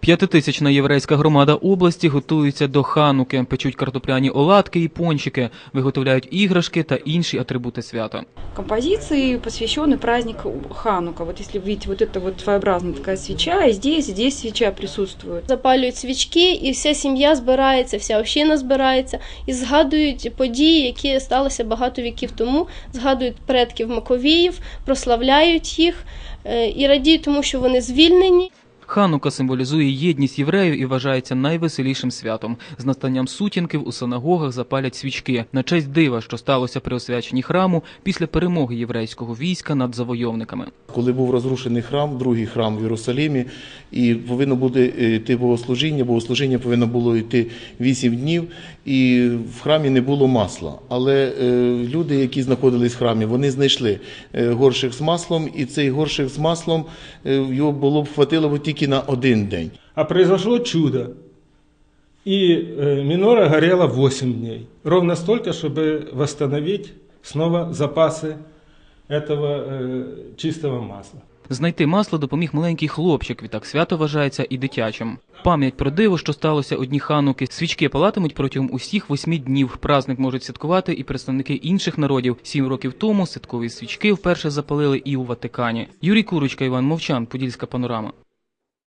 П'ятитисячна єврейська громада області готується до хануки, печуть картопляні оладки і пончики, виготовляють іграшки та інші атрибути свята. композиции, посвященный празднику Ханука. Вот если вы видите, вот это вот своеобразная такая свеча, и здесь, и здесь свеча присутствует. запалюють свічки, і вся сім'я збирається, вся община збирається і згадують події, які сталися багато віків тому, згадують предків Маковіїв, прославляють їх е, і радіють тому, що вони звільнені. Ханука символізує єдність євреїв і вважається найвеселішим святом. З настанням сутінків у синагогах запалять свічки на честь дива, що сталося при освяченні храму після перемоги єврейського війська над завойовниками. Коли був розрушений храм, другий храм в Єрусалимі, і повинно буде е, йти богослужіння. Богослужіння повинно було йти 8 днів, і в храмі не було масла. Але е, люди, які знаходились в храмі, вони знайшли е, горшик з маслом, і цей горшик з маслом його було б хватило б тільки на один день. А произошло чудо. И э, минора горела 8 дней. Ровно столько, чтобы восстановить снова запасы этого э, чистого масла. Знайти масло допоміг маленький хлопчик. Відтак свято вважається і дитячим. Пам'ять про диво, що сталося одні хануки. Свічки палатимуть протягом усіх восьми днів. Праздник можуть святкувати і представники інших народів. Сім років тому святкові свічки вперше запалили і у Ватикані. Юрій Курочка, Іван Мовчан, Подільська панорама.